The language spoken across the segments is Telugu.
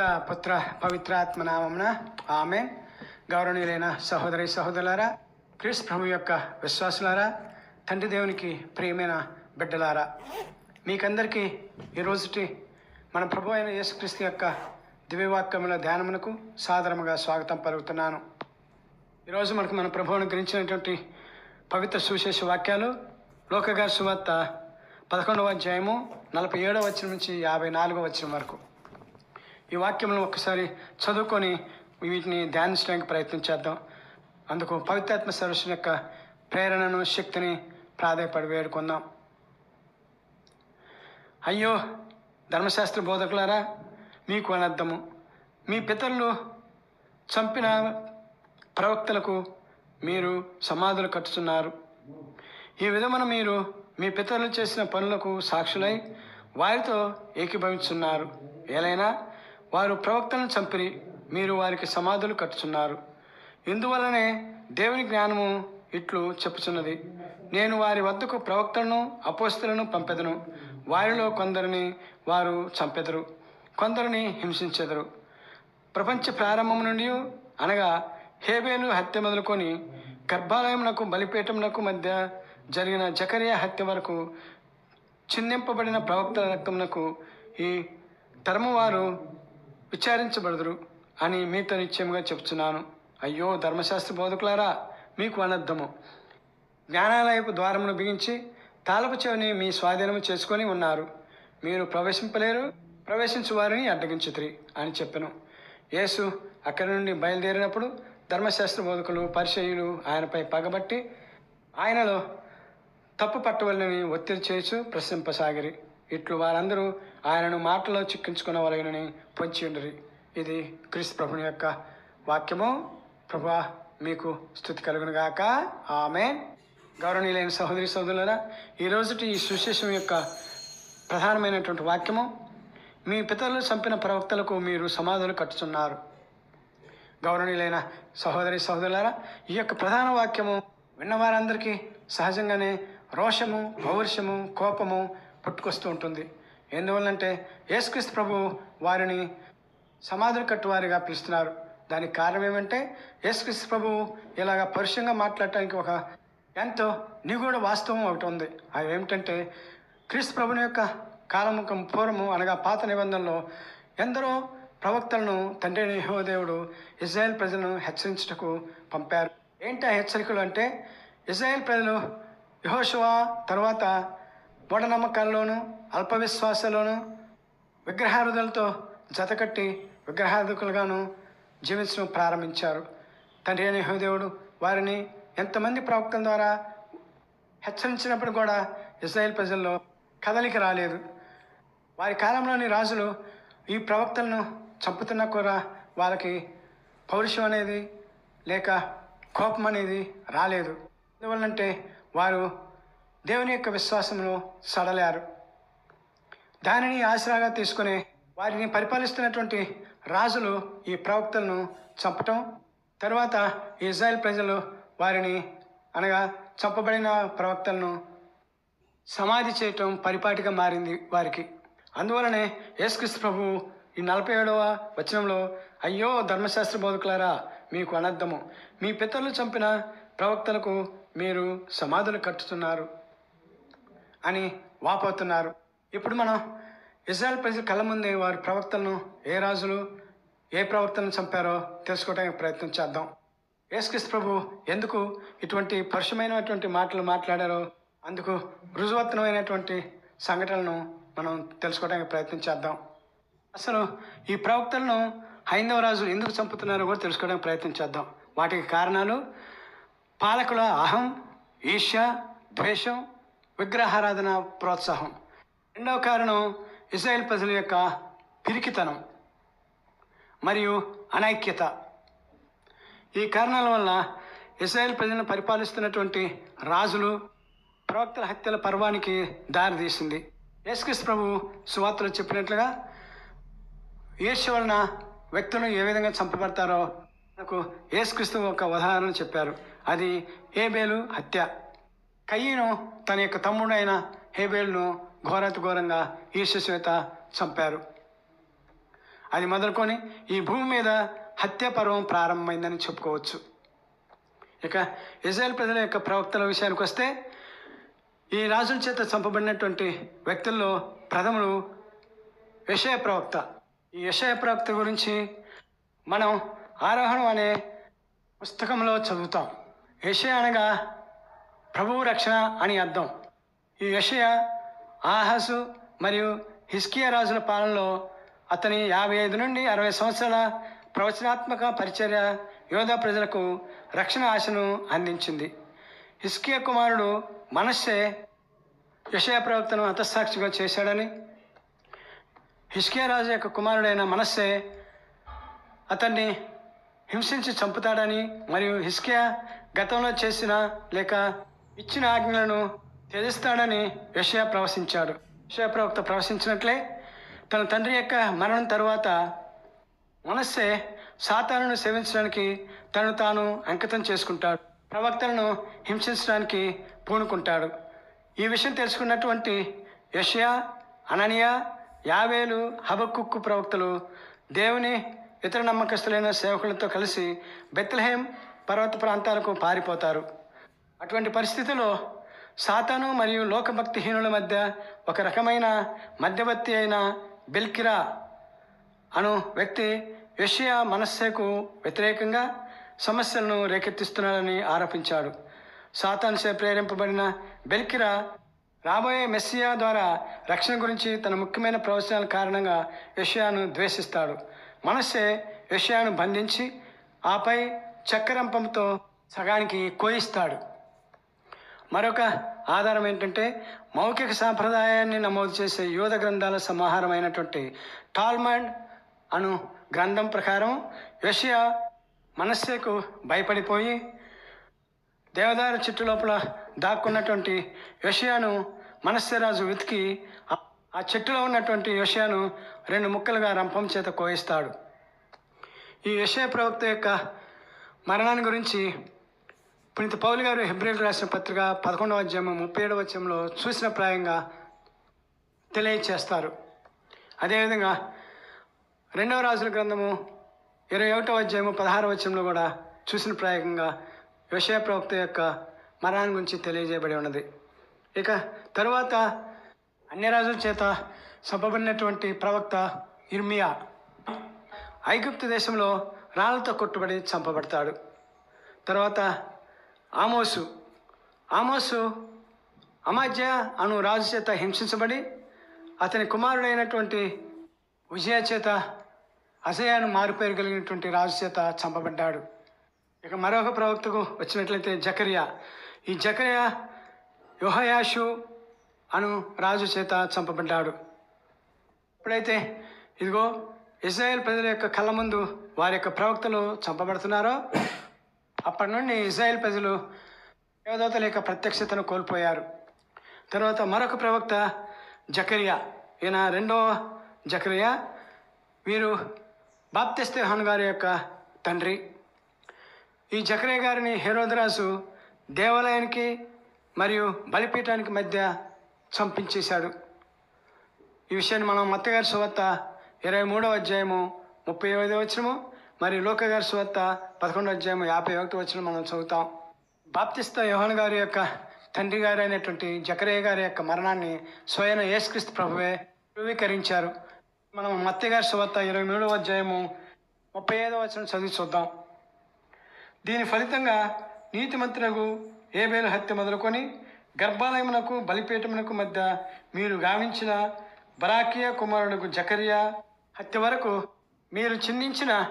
పుత్ర పవిత్రాత్మ నామమున ఆమె గౌరవనీయులైన సహోదరి సహోదరులారా క్రీస్తు ప్రభు యొక్క విశ్వాసులారా తండ్రి దేవునికి ప్రియమైన బిడ్డలారా మీకందరికీ ఈరోజుటి మన ప్రభు అయిన యేసుక్రీస్తు యొక్క దివ్యవాక్యముల ధ్యానమునకు సాధారణంగా స్వాగతం పలుకుతున్నాను. ఈరోజు మనకు మన ప్రభువును గురించినటువంటి పవిత్ర సువిశేష వాక్యాలు లోకగారి సువార్త పదకొండవ అధ్యాయము నలభై ఏడవ వచ్చిన నుంచి యాభై నాలుగవ వచ్చిన వరకు. ఈ వాక్యములను ఒక్కసారి చదువుకొని వీటిని ధ్యానించడానికి ప్రయత్నం చేద్దాం. అందుకు పవిత్రాత్మ సరస్సు యొక్క ప్రేరణను శక్తిని ప్రాధాయపడి వేడుకుందాం. అయ్యో ధర్మశాస్త్ర బోధకులారా మీకు అనర్థము. మీ పితరులు చంపిన ప్రవక్తలకు మీరు సమాధులు కట్టుతున్నారు ఈ విధమున మీరు మీ పితరులు చేసిన పనులకు సాక్షులై వారితో ఏకీభవిస్తున్నారు ఏలైనా వారు ప్రవక్తలను చంపిరి మీరు వారికి సమాధులు కట్టుచున్నారు. ఇందువలనే దేవుని జ్ఞానము ఇట్లు చెప్పుచున్నది. నేను వారి వద్దకు ప్రవక్తలను అపోస్తులను పంపెదను. వారిలో కొందరిని వారు చంపెదరు కొందరిని హింసించెదరు. ప్రపంచ ప్రారంభం నుండి అనగా హేబేలు హత్య మొదలుకొని గర్భాలయమునకు బలిపీఠమునకు మధ్య జరిగిన జకరియా హత్య వరకు చిందింపబడిన ప్రవక్తల రక్తమునకు ఈ తరము వారు విచారించబడదురు అని మీతో నిశ్చయముగా చెప్తున్నాను అయ్యో ధర్మశాస్త్ర బోధకులారా మీకు అనర్థము. జ్ఞానాలయపు ద్వారమును బిగించి తాలపు చెవిని మీ స్వాధీనము చేసుకొని ఉన్నారు. మీరు ప్రవేశింపలేరు ప్రవేశించు వారిని అడ్డగించుతురి అని చెప్పెను. యేసు అక్కడి నుండి బయలుదేరినప్పుడు ధర్మశాస్త్ర బోధకులు పరిచయులు ఆయనపై పగబట్టి ఆయనలో తప్పు పట్టవలని ఒత్తిడి చేసు ప్రశ్నింపసాగిరి. ఇట్లు వారందరూ ఆయనను మాటలో చిక్కించుకున్నవలగనని పొంచి ఉండరు. ఇది క్రీస్తు ప్రభుని యొక్క వాక్యము. ప్రభా మీకు స్థుతి కలుగునుగాక ఆమె గౌరవనీయులైన సహోదరి సహోదరులరా ఈ రోజుటి ఈ సుశేషం యొక్క ప్రధానమైనటువంటి వాక్యము మీ పితరులు చంపిన ప్రవక్తలకు మీరు సమాధులు కట్టుచున్నారు. గౌరవనీయులైన సహోదరి సహోదరులారా ఈ యొక్క ప్రధాన వాక్యము విన్నవారందరికీ సహజంగానే రోషము పౌరుషము కోపము పుట్టుకొస్తూ ఉంటుంది. ఎందువల్లంటే యేసుక్రీస్తు ప్రభు వారిని సమాధులు కట్టువారిగా పిలుస్తున్నారు. దానికి కారణం ఏమంటే యేసుక్రీస్తు ప్రభు ఇలాగ పరుషంగా మాట్లాడటానికి ఒక ఎంతో నిగూఢ వాస్తవం ఒకటి ఉంది. అది ఏమిటంటే క్రీస్తు ప్రభుని యొక్క కాలముఖం పూర్వము అనగా పాత నిబంధనలో ఎందరో ప్రవక్తలను తండ్రి యహోదేవుడు ఇజ్రాయెల్ ప్రజలను హెచ్చరించుటకు పంపారు. ఏంటి ఆ హెచ్చరికలు అంటే ఇజ్రాయెల్ ప్రజలు యహోశువ తర్వాత మూఢనమ్మకాల్లోనూ అల్ప విశ్వాసంలోనూ విగ్రహారుధులతో జతకట్టి విగ్రహార్థకులుగాను జీవించడం ప్రారంభించారు. తండ్రి అయిన యెహోవాదేవుడు వారిని ఎంతమంది ప్రవక్తల ద్వారా హెచ్చరించినప్పుడు కూడా ఇజ్రాయెల్ ప్రజల్లో కదలిక రాలేదు. వారి కాలంలోని రాజులు ఈ ప్రవక్తలను చంపుతున్నా కూడా వాళ్ళకి పౌరుషం అనేది లేక కోపం అనేది రాలేదు. ఎందువల్లంటే వారు దేవుని యొక్క విశ్వాసంలో సడలారు. దానిని ఆసరాగా తీసుకుని వారిని పరిపాలిస్తున్నటువంటి రాజులు ఈ ప్రవక్తలను చంపటం తర్వాత ఇజ్రాయెల్ ప్రజలు వారిని అనగా చంపబడిన ప్రవక్తలను సమాధి చేయటం పరిపాటిగా మారింది వారికి. అందువలనే యేసుక్రీస్తు ప్రభు ఈ నలభై ఏడవ వచనంలో అయ్యో ధర్మశాస్త్ర బోధకులారా మీకు అనర్థము. మీ పితరులు చంపిన ప్రవక్తలకు మీరు సమాధులు కట్టుతున్నారు అని వాపోతున్నారు. ఇప్పుడు మనం ఇజ్రాయల్ ప్రజల కళ్ళ ముందే వారి ప్రవక్తలను ఏ రాజులు ఏ ప్రవక్తలను చంపారో తెలుసుకోవడానికి ప్రయత్నం చేద్దాం. యేసుక్రీస్తు ప్రభు ఎందుకు ఇటువంటి పరుషమైనటువంటి మాటలు మాట్లాడారో అందుకు రుజువత్నమైనటువంటి సంఘటనలను మనం తెలుసుకోవడానికి ప్రయత్నం చేద్దాం. అసలు ఈ ప్రవక్తలను హైందవ రాజులు ఎందుకు చంపుతున్నారో కూడా తెలుసుకోవడానికి ప్రయత్నం చేద్దాం. వాటికి కారణాలు పాలకుల అహం ఈర్ష్య ద్వేషం విగ్రహారాధన ప్రోత్సాహం. రెండవ కారణం ఇజ్రాయెల్ ప్రజల యొక్క పిరికితనం మరియు అనైక్యత. ఈ కారణాల వల్ల ఇజ్రాయెల్ ప్రజలను పరిపాలిస్తున్నటువంటి రాజులు ప్రవక్తల హత్యల పర్వానికి దారితీసింది యేసుక్రీస్ ప్రభు సువార్తలో చెప్పినట్లుగా ఈర్ష్య వలన వ్యక్తులు ఏ విధంగా చంపబడతారో నాకు యేసుక్రీస్తు ఒక ఉదాహరణ చెప్పారు. అది ఏబేలు హత్య. కయ్యను తన యొక్క తమ్ముడైన హేబేల్ను ఘోరాతి ఘోరంగా ఈశ్వశ్వేత చంపారు. అది మొదలుకొని ఈ భూమి మీద హత్య పర్వం ప్రారంభమైందని చెప్పుకోవచ్చు. ఇక ఇజ్రాయెల్ ప్రజల యొక్క ప్రవక్తల విషయానికి వస్తే ఈ రాజుల చేత చంపబడినటువంటి వ్యక్తుల్లో ప్రథములు యషయ ప్రవక్త. ఈ యషయ ప్రవక్త గురించి మనం ఆరోహణం అనే పుస్తకంలో చదువుతాం. యషయ అనగా ప్రభువు రక్షణ అని అర్థం. ఈ యషయ ఆహసు మరియు హిస్కియా రాజుల పాలనలో అతని యాభై ఐదు నుండి అరవై సంవత్సరాల ప్రవచనాత్మక పరిచర్య యోధా ప్రజలకు రక్షణ ఆశను అందించింది. హిస్కియా కుమారుడు మనస్సే యషయ ప్రవక్తను హతసాక్షిగా చేశాడని హిస్కియా రాజు యొక్క కుమారుడైన మనస్సే అతన్ని హింసించి చంపుతాడని మరియు హిస్కియా గతంలో చేసిన లేక ఇచ్చిన ఆజ్ఞలను త్యజిస్తాడని యషయ ప్రవశించాడు. యషయ ప్రవక్త ప్రవశించినట్లే తన తండ్రి యొక్క మరణం తరువాత మనస్సే సాతానును సేవించడానికి తను తాను అంకితం చేసుకుంటాడు. ప్రవక్తలను హింసించడానికి పూనుకుంటాడు. ఈ విషయం తెలుసుకున్నటువంటి యషయా అననియా యావేలు హబక్కుక్కు ప్రవక్తలు దేవుని ఇతర నమ్మకస్తులైన సేవకులతో కలిసి బెత్లహేం పర్వత ప్రాంతాలకు పారిపోతారు. అటువంటి పరిస్థితిలో సాతాను మరియు లోకభక్తిహీనుల మధ్య ఒక రకమైన మధ్యవర్తి అయిన బెల్కిరా అను వ్యక్తి యషియా మనస్సేకు వ్యతిరేకంగా సమస్యలను రేకెత్తిస్తున్నాడని ఆరోపించాడు. సాతాన్సే ప్రేరింపబడిన బెల్కిరా రాబోయే మెస్సియా ద్వారా రక్షణ గురించి తన ముఖ్యమైన ప్రవచనాల కారణంగా యషియాను ద్వేషిస్తాడు. మనస్సే యషియాను బంధించి ఆపై చక్కెరంపంతో సగానికి కోయిస్తాడు. మరొక ఆధారం ఏంటంటే మౌఖిక సాంప్రదాయాన్ని నమోదు చేసే యోధ గ్రంథాల సమాహారమైనటువంటి టాల్మండ్ అను గ్రంథం ప్రకారం యషియా మనస్సేకు భయపడిపోయి దేవదారు చెట్టు లోపల దాక్కున్నటువంటి యషియాను మనస్సరాజు వెతికి ఆ- ఆ చెట్టులో ఉన్నటువంటి యషియాను రెండు ముక్కలుగా రంపం చేత కోయిస్తాడు. ఈ యషయ ప్రవక్త యొక్క మరణాన్ని గురించి పునీత పౌలు గారు హెబ్రిల్ రాసిన పత్రిక పదకొండవ అధ్యాయం ముప్పై ఏడవ అధ్యాయంలో చూసిన ప్రాయంగా తెలియచేస్తారు. అదేవిధంగా రెండవ రాజుల గ్రంథము ఇరవై ఒకటవ అధ్యాయము పదహారవ వచనంలో కూడా చూసిన ప్రాయంగా విషయ ప్రవక్త యొక్క మరణాన్ని గురించి తెలియజేయబడి ఉన్నది. ఇక తరువాత అన్య రాజుల చేత చంపబడినటువంటి ప్రవక్త ఇర్మియా ఐగుప్తు దేశంలో రాళ్ళతో కొట్టుబడి చంపబడతాడు. తర్వాత ఆమోసు. ఆమోసు అమాజ్య అను రాజు చేత హింసించబడి అతని కుమారుడైనటువంటి విజయ చేత అజయాను మారుపేరు కలిగినటువంటి రాజు చేత చంపబడ్డాడు. ఇక మరొక ప్రవక్తకు వచ్చినట్లయితే జకరియా. ఈ జకరియా యోహయాషు అను రాజు చేత చంపబడ్డాడు. ఎప్పుడైతే ఇదిగో ఇజ్రాయెల్ ప్రజల యొక్క కళ్ళ ముందు వారి యొక్క ప్రవక్తలు చంపబడుతున్నారో అప్పటి నుండి ఇజ్రాయెల్ ప్రజలు దేవదూతల లేక ప్రత్యక్షతను కోల్పోయారు. తర్వాత మరొక ప్రవక్త జకరియా ఈయన రెండవ జకరియా వీరు బాప్తిస్తేహాన్ గారి యొక్క తండ్రి. ఈ జకరియా గారిని హేరోదరాజు దేవాలయానికి మరియు బలిపీఠానికి మధ్య చంపించేశాడు. ఈ విషయాన్ని మనం మత్తగారి సువత్త ఇరవై మూడవ అధ్యాయము ముప్పై ఐదవ మరి లోక లోకగారి సువార్త పదకొండు అధ్యాయం యాభై ఒకటి వచ్చిన మనం చదువుతాం. బాప్తిస్త యోహన్ గారి యొక్క తండ్రి గారు అయినటువంటి జకరయ్య గారి యొక్క మరణాన్ని స్వయం యేసుక్రీస్తు ప్రభువే ధృవీకరించారు. మనం మత్తయ్య గారి సువార్త ఇరవై మూడవ అధ్యాయము ముప్పై ఐదవ వచనం చదివి చూద్దాం. దీని ఫలితంగా నీతిమంతునకు ఏబేలు హత్య మొదలుకొని గర్భాలయమునకు బలిపీఠమునకు మధ్య మీరు గావించిన బరాకియా కుమారుడుకు జకరియా హత్య వరకు మీరు చిందించిన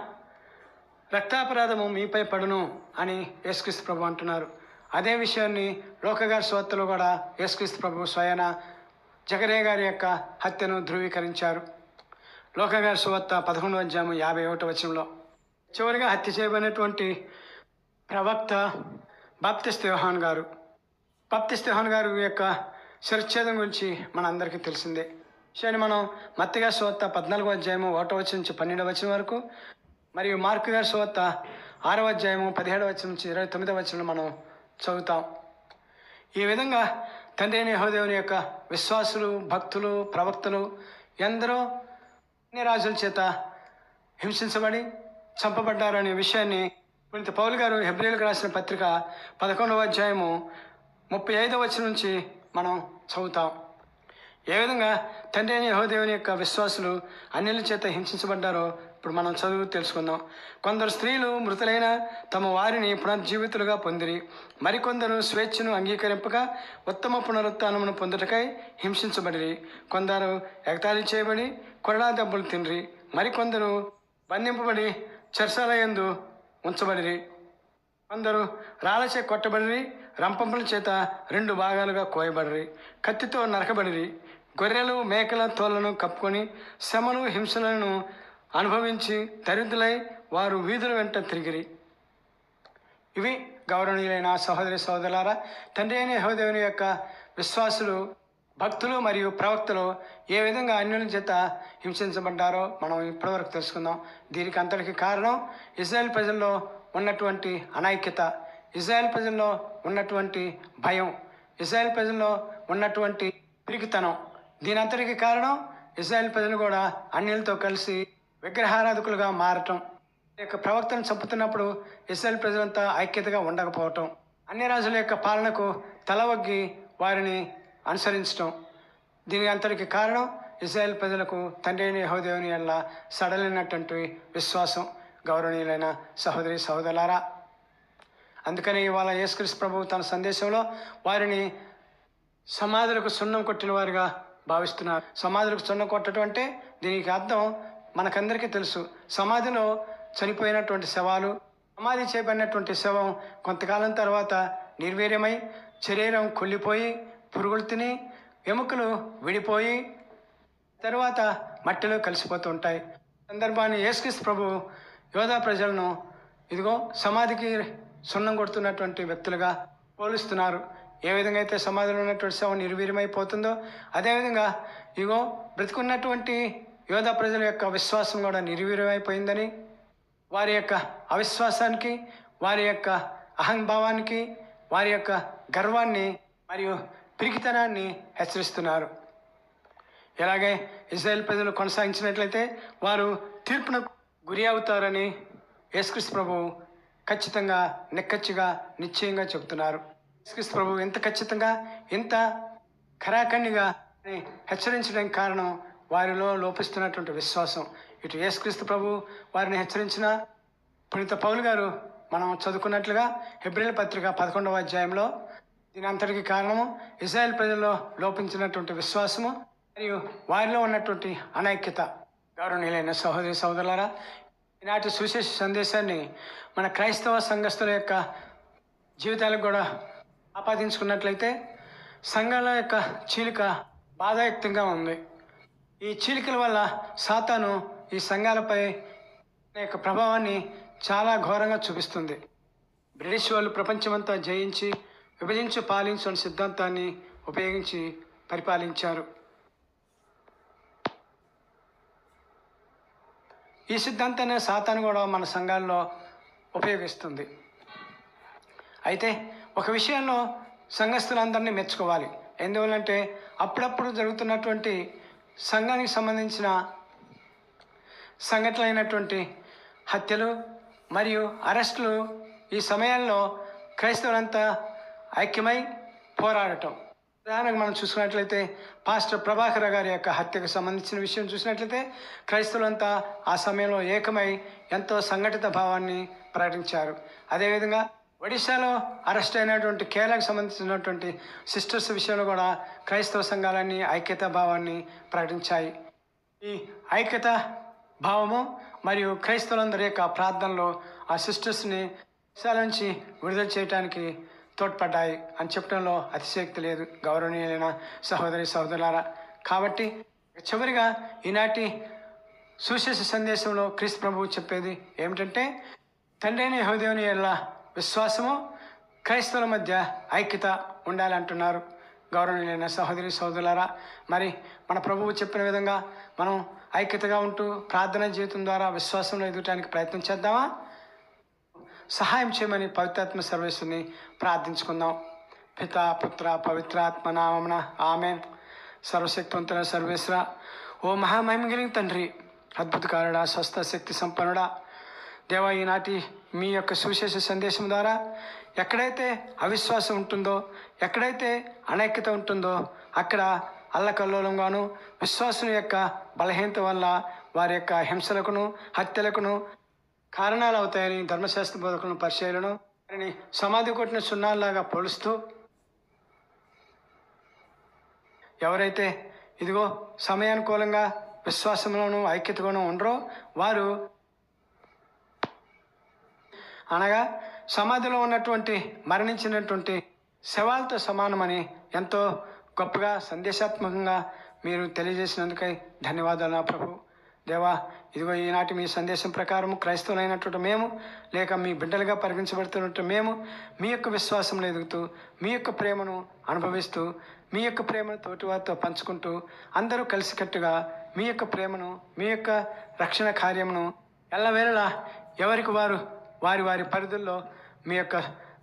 రక్తాపరాధము మీపై పడును అని యేసుక్రీస్తు ప్రభు అంటున్నారు. అదే విషయాన్ని లోకగారి స్వత్తలో కూడా యేసుక్రీస్తు ప్రభు స్వయన జగరే గారి యొక్క హత్యను ధృవీకరించారు. లోకగారి సువార్త పదకొండు అధ్యాయం యాభై ఒకటి వచనంలో చివరిగా హత్య చేయబడినటువంటి ప్రవక్త బాప్తిస్త్ యోహాన్ గారు. బాప్తిస్త్ యోహాన్ గారు యొక్క శిరచ్ఛేదం గురించి మనందరికీ తెలిసిందే. సరే మనం మత్తిగా సువార్త పద్నాలుగో అధ్యాయము ఒకటో వచ్చి నుంచి పన్నెండవ వచ్చిన వరకు మరియు మార్కు గారి సువార్త ఆరవ అధ్యాయము పదిహేడవ వచ్చిన నుంచి ఇరవై తొమ్మిదవ వచ్చిన మనం చదువుతాం. ఈ విధంగా తండ్రి అయిన యహోదేవుని యొక్క విశ్వాసులు భక్తులు ప్రవక్తలు ఎందరో అన్ని రాజుల చేత హింసించబడి చంపబడ్డారనే విషయాన్ని కొంత పౌలు గారు హెబ్రిల్కి రాసిన పత్రిక పదకొండవ అధ్యాయము ముప్పై ఐదవ వచ్చిన నుంచి మనం చదువుతాం. ఏ విధంగా తండ్రి అయిన యహోదేవుని యొక్క విశ్వాసులు అన్నిల చేత హింసించబడ్డారో ఇప్పుడు మనం చదువు తెలుసుకుందాం. కొందరు స్త్రీలు మృతులైన తమ వారిని పునర్జీవితులుగా పొందిరి. మరికొందరు స్వేచ్ఛను అంగీకరింపక ఉత్తమ పునరుత్నమును పొందుటకై హింసించబడిరి. కొందరు ఎగతాళి చేయబడి కొరడా దెబ్బలు తినరి మరికొందరు బంధింపబడి చర్చాలయందు ఉంచబడిరి. కొందరు రాళ్ళచే కొట్టబడిరి. రంపంపుల చేత రెండు భాగాలుగా కోయబడిరి. కత్తితో నరకబడిరి. గొర్రెలు మేకల తోళ్ళను కప్పుకొని శమను హింసలను అనుభవించి దరిద్రులై వారు వీధుల వెంట తిరిగిరి. ఇవి గౌరవనీయులైన సహోదరి సహోదరులారా తండ్రి అయిన యహోదేవుని యొక్క విశ్వాసులు భక్తులు మరియు ప్రవక్తలు ఏ విధంగా అన్యుల చేత హింసించబడ్డారో మనం ఇప్పటివరకు తెలుసుకుందాం. దీనికి అంతటికి కారణం ఇజ్రాయెల్ ప్రజల్లో ఉన్నటువంటి అనైక్యత ఇజ్రాయెల్ ప్రజల్లో ఉన్నటువంటి భయం ఇజ్రాయెల్ ప్రజల్లో ఉన్నటువంటి పిరికితనం. దీని అంతటికి కారణం ఇజ్రాయెల్ ప్రజలు కూడా అన్యులతో కలిసి విగ్రహారాధకులుగా మారటం ఈ యొక్క ప్రవక్తను చంపుతున్నప్పుడు ఇస్రాయల్ ప్రజలంతా ఐక్యతగా ఉండకపోవటం అన్ని రాజుల యొక్క పాలనకు తలవగ్గి వారిని అనుసరించటం. దీని అంతటికి కారణం ఇజ్రాయెల్ ప్రజలకు తండ్రి అయిన యహోదేవుని వల్ల సడలినటువంటి విశ్వాసం. గౌరవనీయులైన సహోదరి సహోదరులారా అందుకని ఇవాళ యేసుక్రీస్తు ప్రభు తన సందేశంలో వారిని సమాధులకు సున్నం కొట్టిన వారిగా భావిస్తున్నారు. సమాధులకు సున్నం కొట్టడం అంటే దీనికి అర్థం మనకందరికీ తెలుసు. సమాధిలో చనిపోయినటువంటి శవాలు సమాధి చేయబడినటువంటి శవం కొంతకాలం తర్వాత నిర్వీర్యమై శరీరం కుళ్ళిపోయి పురుగులు తిని ఎముకలు విడిపోయి తర్వాత మట్టిలో కలిసిపోతూ ఉంటాయి. సందర్భాన్ని యేసుక్రీస్ ప్రభు యోధా ప్రజలను ఇదిగో సమాధికి సున్నం కొడుతున్నటువంటి వ్యక్తులుగా పోలుస్తున్నారు. ఏ విధంగా అయితే సమాధిలో ఉన్నటువంటి శవం నిర్వీర్యమైపోతుందో అదేవిధంగా ఇగో బ్రతికున్నటువంటి యోధ ప్రజల యొక్క విశ్వాసం కూడా నిర్వీర్యమైపోయిందని వారి యొక్క అవిశ్వాసానికి వారి యొక్క అహంభావానికి వారి యొక్క గర్వాన్ని మరియు పిరికితనాన్ని హెచ్చరిస్తున్నారు. ఇలాగే ఇజ్రాయెల్ ప్రజలు కొనసాగించినట్లయితే వారు తీర్పున గురి అవుతారని యేసుక్రీస్తు ప్రభు ఖచ్చితంగా నిక్కచ్చిగా నిశ్చయంగా చెబుతున్నారు. యేసుక్రీస్తు ప్రభు ఎంత ఖచ్చితంగా ఎంత ఖరాఖండిగా హెచ్చరించడానికి కారణం వారిలో లోపిస్తున్నటువంటి విశ్వాసం. ఇటు యేసుక్రీస్తు ప్రభు వారిని హెచ్చరించిన పునీత పౌలు గారు మనం చదువుకున్నట్లుగా హెబ్రిల్ పత్రిక పదకొండవ అధ్యాయంలో దీని అంతటికి కారణము ఇజ్రాయెల్ ప్రజల్లో లోపించినటువంటి విశ్వాసము మరియు వారిలో ఉన్నటువంటి అనైక్యత. గౌరవనీయులైన సహోదరి సహోదరులారా ఈనాటి సువిశేష సందేశాన్ని మన క్రైస్తవ సంఘస్థుల యొక్క జీవితాలకు కూడా ఆపాదించుకున్నట్లయితే సంఘాల యొక్క చీలిక బాధాయుక్తంగా ఉంది. ఈ చీలికల వల్ల సాతాను ఈ సంఘాలపై యొక్క ప్రభావాన్ని చాలా ఘోరంగా చూపిస్తుంది. బ్రిటిష్ వాళ్ళు ప్రపంచమంతా జయించి విభజించి పాలించు అనే సిద్ధాంతాన్ని ఉపయోగించి పరిపాలించారు. ఈ సిద్ధాంతాన్ని సాతాను కూడా మన సంఘాల్లో ఉపయోగిస్తుంది. అయితే ఒక విషయంలో సంఘస్థులందరినీ మెచ్చుకోవాలి. ఎందువల్లంటే అప్పుడప్పుడు జరుగుతున్నటువంటి సంఘానికి సంబంధించిన సంఘటనలైనటువంటి హత్యలు మరియు అరెస్టులు ఈ సమయంలో క్రైస్తవులంతా ఐక్యమై పోరాడటం. ఉదాహరణకు మనం చూసుకున్నట్లయితే పాస్టర్ ప్రభాకర్ గారి యొక్క హత్యకు సంబంధించిన విషయం చూసినట్లయితే క్రైస్తవులంతా ఆ సమయంలో ఏకమై ఎంతో సంఘటిత భావాన్ని ప్రకటించారు. అదేవిధంగా ఒడిశాలో అరెస్ట్ అయినటువంటి కేరళకు సంబంధించినటువంటి సిస్టర్స్ విషయంలో కూడా క్రైస్తవ సంఘాలన్నీ ఐక్యతా భావాన్ని ప్రకటించాయి. ఈ ఐక్యత భావము మరియు క్రైస్తవులందరి యొక్క ప్రార్థనలో ఆ సిస్టర్స్ని విషయాల నుంచి విడుదల చేయడానికి తోడ్పడ్డాయి అని చెప్పడంలో అతిశయక్తి లేదు. గౌరవనీయులైన సహోదరి సహోదరులారా కాబట్టి చివరిగా ఈనాటి సుశేష సందేశంలో క్రీస్తు ప్రభువు చెప్పేది ఏమిటంటే తండ్రి అయిన యెహోవాదేవుని విశ్వాసము క్రైస్తవుల మధ్య ఐక్యత ఉండాలంటున్నారు. గౌరవనీయులైన సహోదరి సోదరులారా మరి మన ప్రభువు చెప్పిన విధంగా మనం ఐక్యతగా ఉంటూ ప్రార్థన జీవితం ద్వారా విశ్వాసంలో ఎదగటానికి ప్రయత్నం చేద్దామా? సహాయం చేయమని పవిత్రాత్మ సర్వేశ్వరిని ప్రార్థించుకుందాం. పిత పుత్ర పవిత్రాత్మ నామమున ఆమె సర్వశక్తివంతుల సర్వేశ్వర ఓ మహామహిమ కలిగిన తండ్రి అద్భుతకారుడా స్వస్థ శక్తి సంపన్నుడా దేవా ఈనాటి మీ యొక్క సువిశేష సందేశం ద్వారా ఎక్కడైతే అవిశ్వాసం ఉంటుందో ఎక్కడైతే అనైక్యత ఉంటుందో అక్కడ అల్లకల్లోలంగాను విశ్వాసం యొక్క బలహీనత వల్ల వారి యొక్క హింసలకును హత్యలకును కారణాలు అవుతాయని ధర్మశాస్త్ర బోధకులను పరిచయలను వారిని సమాధి కొట్టిన సున్నాల్లాగా పోలుస్తూ ఎవరైతే ఇదిగో సమయానుకూలంగా విశ్వాసంలోనూ ఐక్యతగాను ఉండరో వారు అనగా సమాధిలో ఉన్నటువంటి మరణించినటువంటి శవాలతో సమానమని ఎంతో గొప్పగా సందేశాత్మకంగా మీరు తెలియజేసినందుకై ధన్యవాదాలు నా ప్రభు. దేవా ఇదిగో ఈనాటి మీ సందేశం ప్రకారం క్రైస్తవులైనటువంటి మేము లేక మీ బిడ్డలుగా పరిగణించబడుతున్నట్టు మేము మీ యొక్క విశ్వాసంలో ఎదుగుతూ మీ యొక్క ప్రేమను అనుభవిస్తూ మీ యొక్క ప్రేమను తోటి వారితో పంచుకుంటూ అందరూ కలిసికట్టుగా మీ యొక్క ప్రేమను మీ యొక్క రక్షణ కార్యమును ఎల్లవేళలా ఎవరికి వారు వారి వారి పరిధుల్లో మీ యొక్క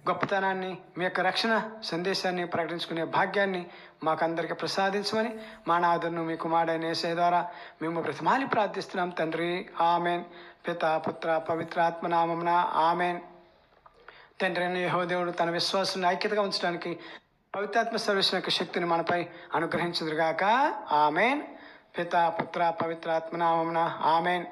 గొప్పతనాన్ని మీ యొక్క రక్షణ సందేశాన్ని ప్రకటించుకునే భాగ్యాన్ని మాకందరికి ప్రసాదించమని మా నాదును మీ కుమారుడైన వేసే ద్వారా మేము ప్రతిమాలి ప్రార్థిస్తున్నాం. తండ్రి ఆమెన్. పిత పుత్ర పవిత్ర ఆత్మనామమున ఆమెన్. తండ్రి అయిన యహోదేవుడు తన విశ్వాసాన్ని ఐక్యతగా ఉంచడానికి పవిత్రాత్మ సర్వేశ్వర యొక్క శక్తిని మనపై అనుగ్రహించుదురుగాక. ఆమెన్. పిత పుత్ర పవిత్ర ఆత్మనామమున ఆమెన్.